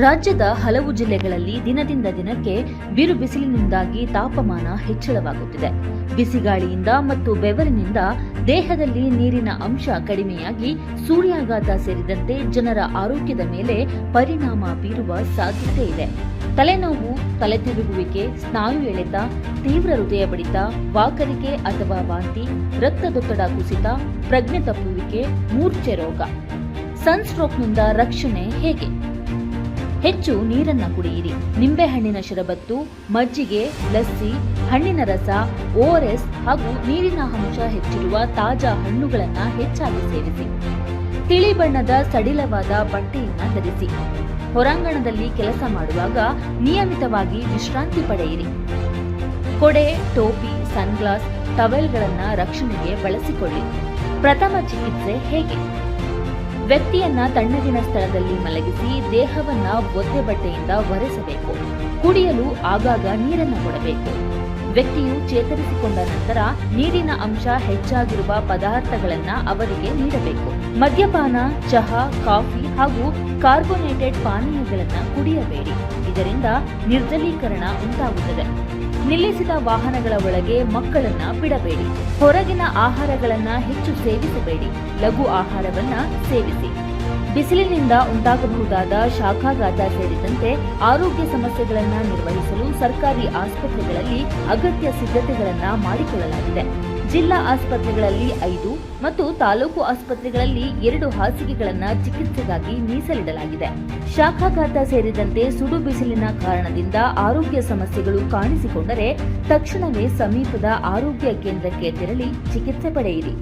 ರಾಜ್ಯದ ಹಲವು ಜಿಲ್ಲೆಗಳಲ್ಲಿ ದಿನದಿಂದ ದಿನಕ್ಕೆ ಬಿರು ಬಿಸಿಲಿನಿಂದಾಗಿ ತಾಪಮಾನ ಹೆಚ್ಚಳವಾಗುತ್ತಿದೆ. ಬಿಸಿಗಾಳಿಯಿಂದ ಮತ್ತು ಬೆವರಿನಿಂದ ದೇಹದಲ್ಲಿ ನೀರಿನ ಅಂಶ ಕಡಿಮೆಯಾಗಿ ಸೂರ್ಯಾಘಾತ ಸೇರಿದಂತೆ ಜನರ ಆರೋಗ್ಯದ ಮೇಲೆ ಪರಿಣಾಮ ಬೀರುವ ಸಾಧ್ಯತೆ ಇದೆ. ತಲೆನೋವು, ತಲೆತಿರುಗುವಿಕೆ, ಸ್ನಾಯು ಎಳೆತ, ತೀವ್ರ ಹೃದಯ ಬಡಿತ ವಾಕರಿಕೆ ಅಥವಾ ವಾಂತಿ, ರಕ್ತದೊತ್ತಡ ಕುಸಿತ, ಪ್ರಜ್ಞೆ ತಪ್ಪುವಿಕೆ, ಮೂರ್ಛೆ ರೋಗ. ಸನ್ಸ್ಟ್ರೋಕ್ನಿಂದ ರಕ್ಷಣೆ ಹೇಗೆ? ಹೆಚ್ಚು ನೀರನ್ನ ಕುಡಿಯಿರಿ. ನಿಂಬೆಹಣ್ಣಿನ ಶರಬತ್ತು, ಮಜ್ಜಿಗೆ, ಲಸ್ಸಿ, ಹಣ್ಣಿನ ರಸ, ಓಆರ್ಎಸ್ ಹಾಗೂ ನೀರಿನ ಅಂಶ ಹೆಚ್ಚಿರುವ ತಾಜಾ ಹಣ್ಣುಗಳನ್ನು ಹೆಚ್ಚಾಗಿ ಸೇವಿಸಿ. ತಿಳಿ ಬಣ್ಣದ ಸಡಿಲವಾದ ಬಟ್ಟೆಯನ್ನ ಧರಿಸಿ. ಹೊರಾಂಗಣದಲ್ಲಿ ಕೆಲಸ ಮಾಡುವಾಗ ನಿಯಮಿತವಾಗಿ ವಿಶ್ರಾಂತಿ ಪಡೆಯಿರಿ. ಕೊಡೆ, ಟೋಪಿ, ಸನ್ಗ್ಲಾಸ್, ಟವೆಲ್ಗಳನ್ನ ರಕ್ಷಣೆಗೆ ಬಳಸಿಕೊಳ್ಳಿ. ಪ್ರಥಮ ಚಿಕಿತ್ಸೆ ಹೇಗೆ? ವ್ಯಕ್ತಿಯನ್ನ ತಣ್ಣಗಿನ ಸ್ಥಳದಲ್ಲಿ ಮಲಗಿಸಿ ದೇಹವನ್ನ ಒದ್ದೆ ಬಟ್ಟೆಯಿಂದ ಒರೆಸಬೇಕು. ಕುಡಿಯಲು ಆಗಾಗ ನೀರನ್ನು ಕೊಡಬೇಕು. ವ್ಯಕ್ತಿಯು ಚೇತರಿಸಿಕೊಂಡ ನಂತರ ನೀರಿನ ಅಂಶ ಹೆಚ್ಚಾಗಿರುವ ಪದಾರ್ಥಗಳನ್ನು ಅವರಿಗೆ ನೀಡಬೇಕು. ಮದ್ಯಪಾನ, ಚಹಾ, ಕಾಫಿ ಹಾಗೂ ಕಾರ್ಬೋನೇಟೆಡ್ ಪಾನೀಯಗಳನ್ನು ಕುಡಿಯಬೇಡಿ. ಇದರಿಂದ ನಿರ್ಜಲೀಕರಣ ಉಂಟಾಗುತ್ತದೆ. ನಿಲ್ಲಿಸಿದ ವಾಹನಗಳ ಒಳಗೆ ಮಕ್ಕಳನ್ನ ಬಿಡಬೇಡಿ. ಹೊರಗಿನ ಆಹಾರಗಳನ್ನ ಹೆಚ್ಚು ಸೇವಿಸಬೇಡಿ. ಲಘು ಆಹಾರವನ್ನ ಸೇವಿಸಿ. ಬಿಸಿಲಿನಿಂದ ಉಂಟಾಗಬಹುದಾದ ಶಾಖಾಘಾತ ಸೇರಿದಂತೆ ಆರೋಗ್ಯ ಸಮಸ್ಯೆಗಳನ್ನು ನಿರ್ವಹಿಸಲು ಸರ್ಕಾರಿ ಆಸ್ಪತ್ರೆಗಳಲ್ಲಿ ಅಗತ್ಯ ಸಿದ್ಧತೆಗಳನ್ನು ಮಾಡಿಕೊಳ್ಳಲಾಗಿದೆ. ಜಿಲ್ಲಾ ಆಸ್ಪತ್ರೆಗಳಲ್ಲಿ ಐದು ಮತ್ತು ತಾಲೂಕು ಆಸ್ಪತ್ರೆಗಳಲ್ಲಿ ಎರಡು ಹಾಸಿಗೆಗಳನ್ನು ಚಿಕಿತ್ಸೆಗಾಗಿ ಮೀಸಲಿಡಲಾಗಿದೆ. ಶಾಖಾಘಾತ ಸೇರಿದಂತೆ ಸುಡು ಬಿಸಿಲಿನ ಕಾರಣದಿಂದ ಆರೋಗ್ಯ ಸಮಸ್ಯೆಗಳು ಕಾಣಿಸಿಕೊಂಡರೆ ತಕ್ಷಣವೇ ಸಮೀಪದ ಆರೋಗ್ಯ ಕೇಂದ್ರಕ್ಕೆ ತೆರಳಿ ಚಿಕಿತ್ಸೆ ಪಡೆಯಿರಿ.